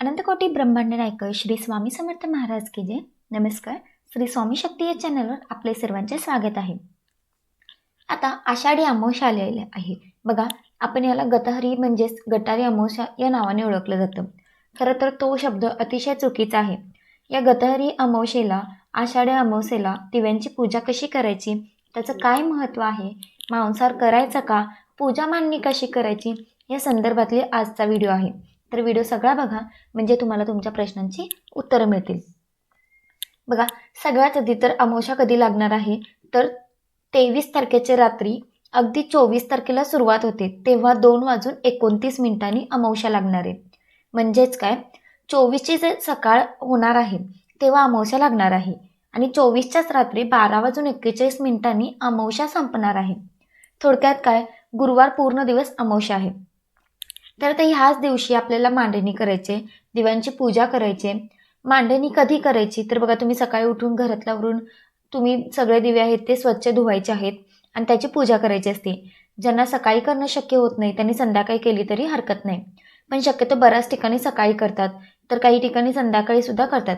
अनंतकोटी ब्रह्मांड नायक श्री स्वामी समर्थ महाराज की जय. नमस्कार. श्री स्वामी शक्ती या चॅनलवर आपले सर्वांचे स्वागत आहे. आता आषाढी अमावस्या आलेले आहे. बघा आपण याला गतहरी म्हणजेच गटारी अमावस्या या नावाने ओळखलं जातं. खरं तर तो शब्द अतिशय चुकीचा आहे. या गतहरी अमावस्येला आषाढी अमावस्येला दिव्यांची पूजा कशी करायची? त्याचं काय महत्त्व आहे? मांसाहार करायचा का? पूजा मांडणी कशी करायची? या संदर्भातली आजचा व्हिडिओ आहे. तर व्हिडिओ सगळा बघा म्हणजे तुम्हाला तुमच्या प्रश्नांची उत्तरं मिळतील. बघा सगळ्यात आधी तर अमावस्या कधी लागणार आहे? तर तेवीस तारखेच्या रात्री अगदी चोवीस तारखेला सुरुवात होते तेव्हा दोन वाजून एकोणतीस मिनिटांनी अमावस्या लागणार आहे. म्हणजेच काय? चोवीसची जे सकाळ होणार आहे तेव्हा अमावस्या लागणार आहे. आणि चोवीसच्याच रात्री बारा वाजून एक्केचाळीस मिनिटांनी अमावस्या संपणार आहे. थोडक्यात काय? गुरुवार पूर्ण दिवस अमावस्या आहे. तर आता ह्याच दिवशी आपल्याला मांडणी करायचे दिव्यांची पूजा करायचे. मांडणी कधी करायची? तर बघा तुम्ही सकाळी उठून घरातल्यावरून तुम्ही सगळे दिवे आहेत ते स्वच्छ धुवायचे आहेत आणि त्याची पूजा करायची असते. ज्यांना सकाळी करणं शक्य होत नाही त्यांनी संध्याकाळी केली तरी हरकत नाही. पण शक्यतो बऱ्याच ठिकाणी सकाळी करतात तर काही ठिकाणी संध्याकाळी सुद्धा करतात.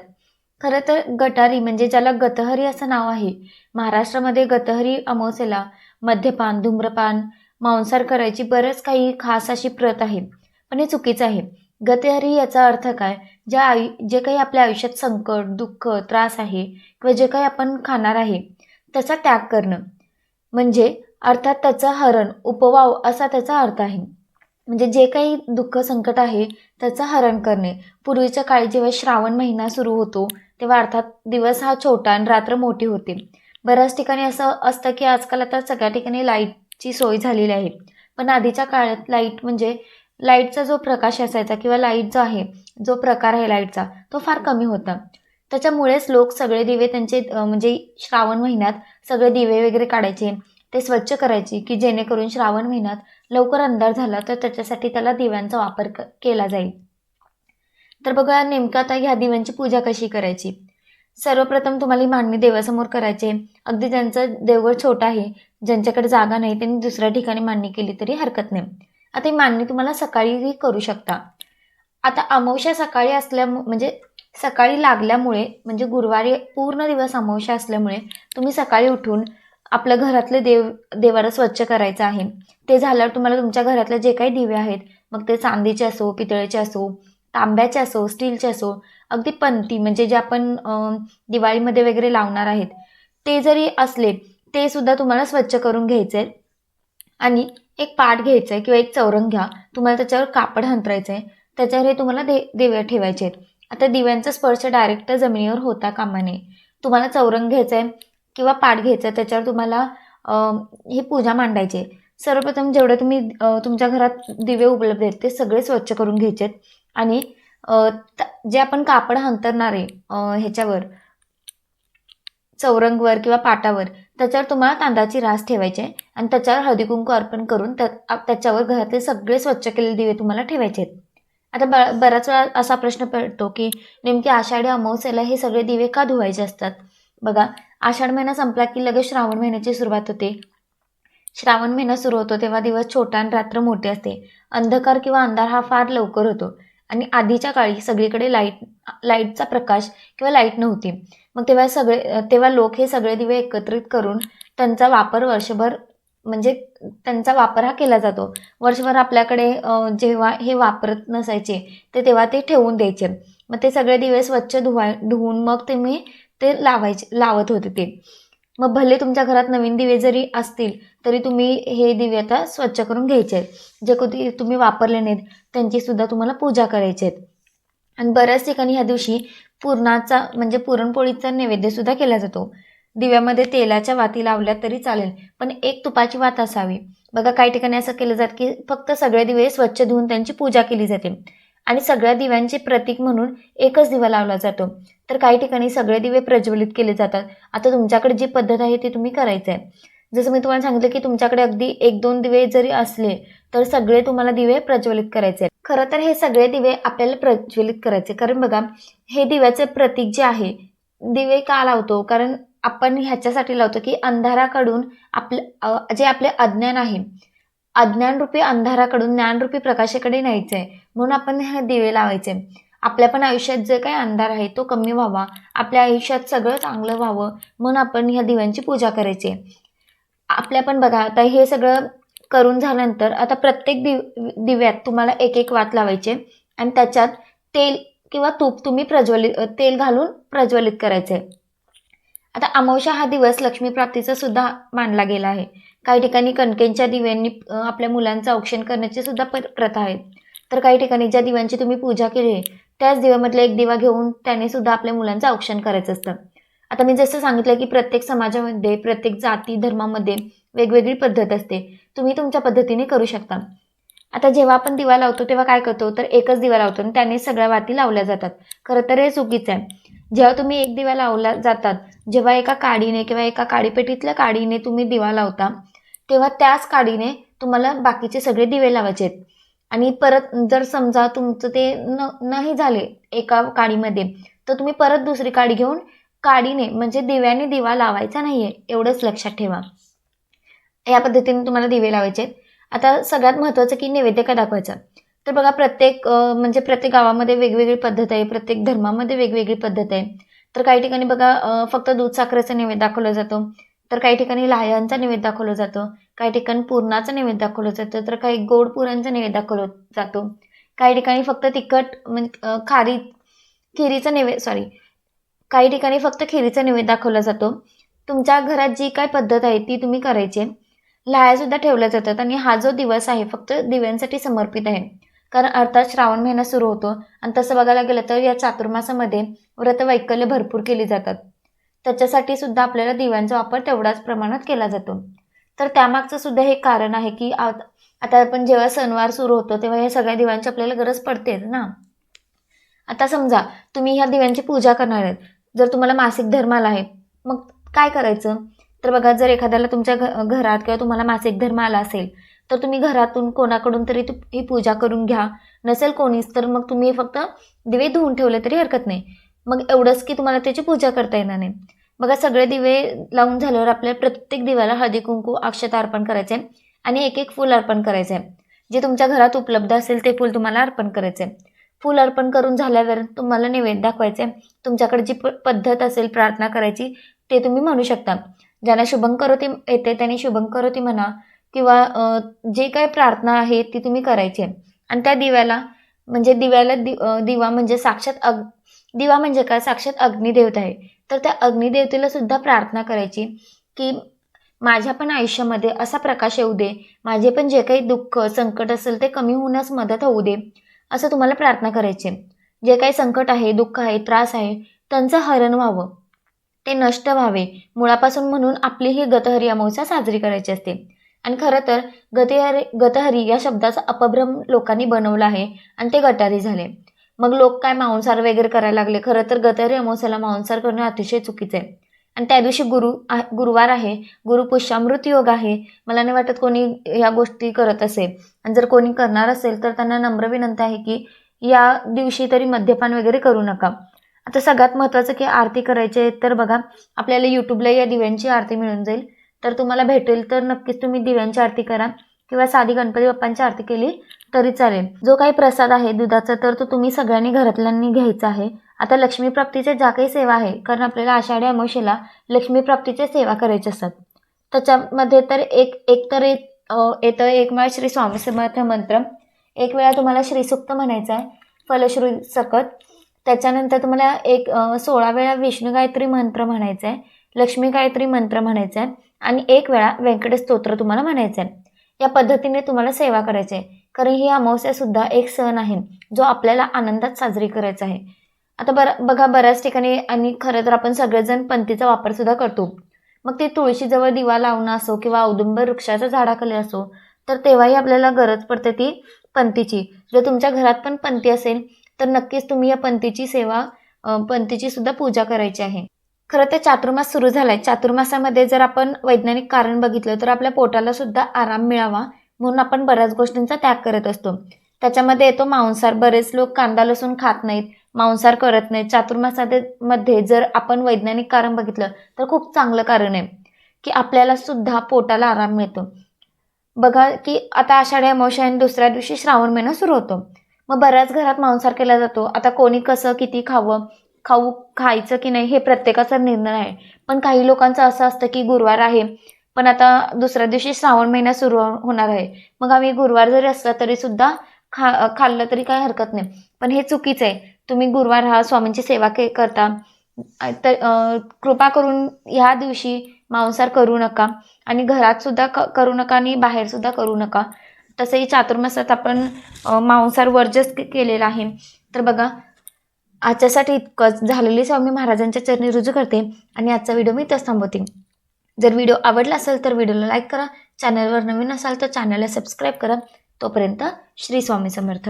खरं तर गटारी म्हणजे ज्याला गतहरी असं नाव आहे महाराष्ट्रामध्ये गतहरी अमावस्येला मद्यपान धूम्रपान मांसाहार करायची बरंच काही खास अशी प्रत आहे. पण हे चुकीचं आहे. गतहरी याचा अर्थ काय? ज्या आयु जे काही आपल्या आयुष्यात संकट दुःख त्रास आहे किंवा जे काही आपण खाणार आहे त्याचा त्याग करणं. म्हणजे अर्थात त्याचं हरण उपवाव असा त्याचा अर्थ आहे. म्हणजे जे काही दुःख संकट आहे त्याचं हरण करणे. पूर्वीच्या काळी जेव्हा श्रावण महिना सुरू होतो तेव्हा अर्थात दिवस हा छोटा आणि रात्र मोठी होते. बऱ्याच ठिकाणी असं असतं की आजकाल आता सगळ्या ठिकाणी लाइट ची सोय झालेली आहे. पण आधीच्या काळात लाइट म्हणजे लाईटचा जो प्रकाश असायचा किंवा लाइट जो आहे जो प्रकार आहे लाईटचा तो फार कमी होता. त्याच्यामुळेच लोक सगळे दिवे त्यांचे म्हणजे श्रावण महिन्यात सगळे दिवे वगैरे काढायचे ते स्वच्छ करायचे की जेणेकरून श्रावण महिन्यात लवकर अंधार झाला तर त्याच्यासाठी त्याला दिव्यांचा वापर क केला जाईल. तर बघा नेमकं आता ह्या दिव्यांची पूजा कशी करायची? सर्वप्रथम तुम्हाला ही मांडणी देवासमोर करायचे अगदी ज्यांचं देवघर छोटं आहे ज्यांच्याकडे जागा नाही त्यांनी दुसऱ्या ठिकाणी मांडणी केली तरी हरकत नाही. आता ही मांडणी तुम्हाला सकाळीही करू शकता. आता अमावस्या सकाळी असल्या म्हणजे सकाळी लागल्यामुळे म्हणजे गुरुवारी पूर्ण दिवस अमावस्या असल्यामुळे तुम्ही सकाळी उठून आपल्या घरातले देव देवाला स्वच्छ करायचं आहे. ते झाल्यावर तुम्हाला तुमच्या घरातले जे काही दिवे आहेत मग ते चांदीचे असो पितळेचे असो तांब्याचे असो स्टीलचे असो अगदी पंती म्हणजे जे आपण दिवाळीमध्ये वगैरे लावणार आहेत ते जरी असले ते सुद्धा तुम्हाला स्वच्छ करून घ्यायचे आहेत. आणि एक पाट घ्यायचं आहे किंवा एक चौरंग घ्या तुम्हाला त्याच्यावर कापड हंतरायचं आहे त्याच्यावर हे तुम्हाला दे दिवे ठेवायचे आहेत. आता दिव्यांचा स्पर्श डायरेक्ट जमिनीवर होता कामा नये. तुम्हाला चौरंग घ्यायचं आहे किंवा पाट घ्यायचं आहे त्याच्यावर तुम्हाला ही पूजा मांडायची आहे. सर्वप्रथम जेवढे तुम्ही तुमच्या घरात दिवे उपलब्ध आहेत ते सगळे स्वच्छ करून घ्यायचे आहेत. आणि जे आपण कापड हंतरणार आहे ह्याच्यावर चौरंगवर किंवा पाटावर त्याच्यावर तुम्हाला तांदळाची रास ठेवायची आहे आणि त्याच्यावर हळदी कुंकू अर्पण करून त्या त्याच्यावर घरातले सगळे स्वच्छ केलेले दिवे तुम्हाला ठेवायचे आहेत. आता ब बराच वेळा असा प्रश्न पडतो की नेमके आषाढी अमावस्याला हे सगळे दिवे का धुवायचे असतात? बघा आषाढ महिना संपला की लगेच श्रावण महिन्याची सुरुवात होते. श्रावण महिना सुरू होतो तेव्हा दिवस छोटा आणि रात्र मोठी असते. अंधकार किंवा अंधार हा फार लवकर होतो. आणि आधीच्या काळी सगळीकडे लाइट लाईटचा प्रकाश किंवा लाइट नव्हती. मग तेव्हा सगळे तेव्हा लोक हे सगळे दिवे एकत्रित करून त्यांचा वापर वर्षभर म्हणजे त्यांचा वापर हा केला जातो. वर्षभर आपल्याकडे जेव्हा हे वापरत नसायचे ते तेव्हा ते ठेवून द्यायचे. मग ते सगळे दिवे स्वच्छ धुवाय धुवून मग तुम्ही ते लावायचे लावत होते ते. मग भले तुमच्या घरात नवीन दिवे जरी असतील तरी तुम्ही हे दिवे आता स्वच्छ करून घ्यायचे आहेत. जे कधी तुम्ही वापरले नाहीत त्यांची सुद्धा तुम्हाला पूजा करायची आहेत. आणि बऱ्याच ठिकाणी ह्या दिवशी पुरणाचा म्हणजे पुरणपोळीचा नैवेद्यसुद्धा केला जातो. दिव्यामध्ये तेलाच्या वाती लावल्या तरी चालेल पण एक तुपाची वात असावी. बघा काही ठिकाणी असं केलं जात की फक्त सगळे दिवे स्वच्छ धुवून त्यांची पूजा केली जाते. आणि सगळ्या दिव्यांचे प्रतीक म्हणून एकच दिवा लावला जातो. तर काही ठिकाणी सगळे दिवे प्रज्वलित केले जातात. आता तुमच्याकडे जी पद्धत आहे ती तुम्ही करायचं आहे जसं मी तुम्हाला सांगितलं की तुमच्याकडे अगदी एक दोन दिवे जरी असले तर सगळे तुम्हाला दिवे प्रज्वलित करायचे खरं तर हे सगळे दिवे आपल्याला प्रज्वलित करायचे कारण बघा हे दिव्याचे प्रतीक जे आहे दिवे का लावतो? कारण आपण ह्याच्यासाठी लावतो की अंधाराकडून आपलं जे आपले अज्ञान आहे अज्ञानरूपी अंधाराकडून ज्ञानरूपी प्रकाशाकडे न्यायचं आहे म्हणून आपण हे दिवे लावायचे. आपल्या पण आयुष्यात जे काही अंधार आहे तो कमी व्हावा. आपल्या आयुष्यात सगळं चांगलं व्हावं. म्हणून आपण ह्या दिव्यांची पूजा करायची आपल्या पण बघा आता हे सगळं करून झाल्यानंतर आता प्रत्येक दिव दिव्यात तुम्हाला एक एक वात लावायचे आणि त्याच्यात तेल किंवा तूप तुम्ही प्रज्वलित तेल घालून प्रज्वलित करायचे आता अमावश्या हा दिवस लक्ष्मीप्राप्तीचा सुद्धा मानला गेला आहे. काही ठिकाणी कणकेंच्या दिव्यांनी आपल्या मुलांचं औक्षण करण्याची सुद्धा प्रथा आहे. तर काही ठिकाणी ज्या दिव्यांची तुम्ही पूजा केली आहे त्याच दिव्यामधला एक दिवा घेऊन त्याने सुद्धा आपल्या मुलांचं औक्षण करायचं असतं. आता मी जसं सांगितलं की प्रत्येक समाजामध्ये प्रत्येक जाती धर्मामध्ये वेगवेगळी पद्धत असते. तुम्ही तुमच्या पद्धतीने करू शकता. आता जेव्हा आपण दिवा लावतो तेव्हा काय करतो? तर एकच दिवा लावतो आणि त्याने सगळ्या वाती लावल्या जातात. खरं तर हे चुकीचं आहे. जेव्हा तुम्ही एक दिवा लावला जातात जेव्हा एका काडीने किंवा एका काडीपेटीतल्या काडीने तुम्ही दिवा लावता तेव्हा त्याच काडीने तुम्हाला बाकीचे सगळे दिवे लावायचे आहेत. आणि परत जर समजा तुमचं ते न नाही झाले एका काडीमध्ये तर तुम्ही परत दुसरी काडी घेऊन काडीने म्हणजे दिव्याने दिवा लावायचा नाही आहे एवढंच लक्षात ठेवा. या पद्धतीने तुम्हाला दिवे लावायचे आता सगळ्यात महत्त्वाचं की नैवेद्य का दाखवायचा. तर बघा प्रत्येक म्हणजे प्रत्येक गावामध्ये वेगवेगळी पद्धत आहे प्रत्येक धर्मामध्ये वेगवेगळी पद्धत आहे. तर काही ठिकाणी बघा फक्त दूध साखरेचा नैवेद्य दाखवला जातो. तर काही ठिकाणी लाह्यांचा नैवेद्य दाखवला जातो. काही ठिकाणी पूर्णाचा नैवेद्य दाखवलं जातं. तर काही गोड पुरांचा नैवेद्य दाखवला जातो. काही ठिकाणी फक्त तिखट म्हणजे खारी खिरीचा नैवेद्य सॉरी काही ठिकाणी फक्त खिरीचा नैवेद्य दाखवला जातो. तुमच्या घरात जी काय पद्धत आहे ती तुम्ही करायची. लाह्यासुद्धा ठेवल्या जातात आणि हा जो दिवस आहे फक्त दिव्यांसाठी समर्पित आहे. कारण अर्थात श्रावण महिना सुरू होतो आणि तसं बघायला गेलं तर या चातुर्मासामध्ये व्रत वैकल्य भरपूर केली जातात. त्याच्यासाठी सुद्धा आपल्याला दिव्यांचा वापर तेवढ्याच प्रमाणात केला जातो. तर त्यामागचं सुद्धा हे कारण आहे की आता आपण जेव्हा सणवार सुरू होतो तेव्हा या सगळ्या दिव्यांची आपल्याला गरज पडते ना. आता समजा तुम्ही ह्या दिव्यांची पूजा करणार आहेत. जर तुम्हाला मासिक धर्म आला आहे मग काय करायचं? तर बघा जर एखाद्याला तुमच्या घरात किंवा तुम्हाला मासिक धर्म आला असेल तर तुम्ही घरातून कोणाकडून तरी ही पूजा करून घ्या. नसेल कोणीच तर मग तुम्ही फक्त दिवे धुवून ठेवले तरी हरकत नाही. मग एवढंच की तुम्हाला त्याची पूजा करता येणार नाही. बघा सगळे दिवे लावून झाल्यावर आपल्याला प्रत्येक दिव्याला हळदी कुंकू अक्षता अर्पण करायचे आणि एक एक फूल अर्पण करायचे. जे तुमच्या घरात उपलब्ध असेल ते फूल तुम्हाला अर्पण करायचे. फूल अर्पण करून झाल्यावर तुम्हाला नैवेद्य दाखवायचे. तुमच्याकडे जी प पद्धत असेल प्रार्थना करायची ते तुम्ही म्हणू शकता. ज्यांना शुभंकरोती येते त्यांनी शुभंकरोती म्हणा किंवा जे काही प्रार्थना आहे ती तुम्ही करायची. आहे आणि त्या दिव्याला म्हणजे दिव्याला दि दिवा म्हणजे साक्षात अग दिवा म्हणजे काय? साक्षात अग्निदेवता आहे. तर त्या अग्निदेवतेला सुद्धा प्रार्थना करायची की माझ्या पण आयुष्यामध्ये असा प्रकाश येऊ दे. माझे पण जे काही दुःख संकट असेल ते कमी होण्यास मदत होऊ दे. असं तुम्हाला प्रार्थना करायची जे काही संकट आहे दुःख आहे त्रास आहे त्यांचं हरण व्हावं. ते नष्ट व्हावे. मुळापासून म्हणून आपली ही गतहरी अमावस्या साजरी करायची असते. आणि खरं तर गतहरी गतहरी या शब्दाचा अपभ्रम लोकांनी बनवला आहे आणि ते गटारी झाले. मग लोक काय मांसाहार वगैरे करायला लागले? खरं तर गतहरी अमावस्याला मांसाहार करणं अतिशय चुकीचं आहे. आणि त्या दिवशी गुरु गुरुवार आहे. गुरुपुष्यामृत योग आहे. मला नाही वाटत कोणी या गोष्टी करत असेल. आणि जर कोणी करणार असेल तर त्यांना नम्र विनंती आहे की या दिवशी तरी मद्यपान वगैरे करू नका. आता सगळ्यात महत्त्वाचं की आरती करायची तर बघा आपल्याला यूट्यूबला या दिव्यांची आरती मिळून जाईल. तर तुम्हाला भेटेल तर नक्कीच तुम्ही दिव्यांची आरती करा. किंवा साधी गणपती बाप्पांची आरती केली तरी चालेल. जो काही प्रसाद आहे दुधाचा तर तो तुम्ही सगळ्यांनी घरातल्यांनी घ्यायचा आहे. आता लक्ष्मीप्राप्तीच्या ज्या काही सेवा आहे कारण आपल्याला आषाढी अमावशेला लक्ष्मीप्राप्तीच्या सेवा करायच्या असतात. त्याच्यामध्ये तर एक एक तर येतं एक वेळा श्री स्वामी समर्थ मंत्र एक वेळा तुम्हाला श्रीसुक्त म्हणायचं आहे फलश्रू सकत. त्याच्यानंतर तुम्हाला एक सोळा वेळा विष्णू गायत्री मंत्र म्हणायचं आहे लक्ष्मी गायत्री मंत्र म्हणायचं आहे आणि एक वेळा व्यंकटेश स्तोत्र तुम्हाला म्हणायचं आहे. या पद्धतीने तुम्हाला सेवा करायची आहे. कारण ही अमावस्यासुद्धा एक सण आहे. जो आपल्याला आनंदात साजरी करायचा आहे. आता बरं बघा बऱ्याच ठिकाणी आणि खरं तर आपण सगळेजण पंथीचा वापरसुद्धा करतो. मग ते तुळशीजवळ दिवा लावणं असो किंवा औदुंबर वृक्षाच्या झाडाखाली असो तर तेव्हाही आपल्याला गरज पडते ती पंथीची जर तुमच्या घरात पण पंथी असेल तर नक्कीच तुम्ही या पंथीची सेवा पंथीची सुद्धा पूजा करायची आहे. खरं तर चातुर्मास सुरू झाला आहे चातुर्मासामध्ये जर आपण वैज्ञानिक कारण बघितलं तर आपल्या पोटाला सुद्धा आराम मिळावा म्हणून आपण बऱ्याच गोष्टींचा त्याग करत असतो. त्याच्यामध्ये येतो मांसाहार. बरेच लोक कांदा लसूण खात नाहीत मांसाहार करत नाहीत. चातुर्मासामध्ये मध्ये जर आपण वैज्ञानिक कारण बघितलं तर खूप चांगलं कारण आहे की आपल्याला सुद्धा पोटाला आराम मिळतो. बघा की आता आषाढी अमावस्या आणि दुसऱ्या दिवशी श्रावण महिना सुरू होतो. मग बऱ्याच घरात मांसाहार केला जातो. आता कोणी कसं किती खावं खाऊ खायचं की नाही हे प्रत्येकाचा निर्णय आहे. पण काही लोकांचं असं असतं की गुरुवार आहे पण आता दुसऱ्या दिवशी श्रावण महिना सुरू होणार आहे. मग आम्ही गुरुवार जरी असला तरी सुद्धा खा खाल्लं तरी काही हरकत नाही. पण हे चुकीचं आहे. तुम्ही गुरुवार हा स्वामींची सेवा के करता. तर कृपा करून ह्या दिवशी मांसाहार करू नका. आणि घरात सुद्धा क करू नका आणि बाहेर सुद्धा करू नका. तसंही चातुर्मासात आपण मांसार मांसाहार वर्जच केलेला आहे. तर बघा आजच्यासाठी इतकंच. झालेली स्वामी महाराजांच्या चरणी रुजू करते आणि आजचा व्हिडिओ मी इथंच थांबवते. जर व्हिडिओ आवडला असेल तर व्हिडिओला लाईक करा. चॅनलवर नवीन असाल तर चॅनलला सबस्क्राईब करा. तोपर्यंत श्री स्वामी समर्थ.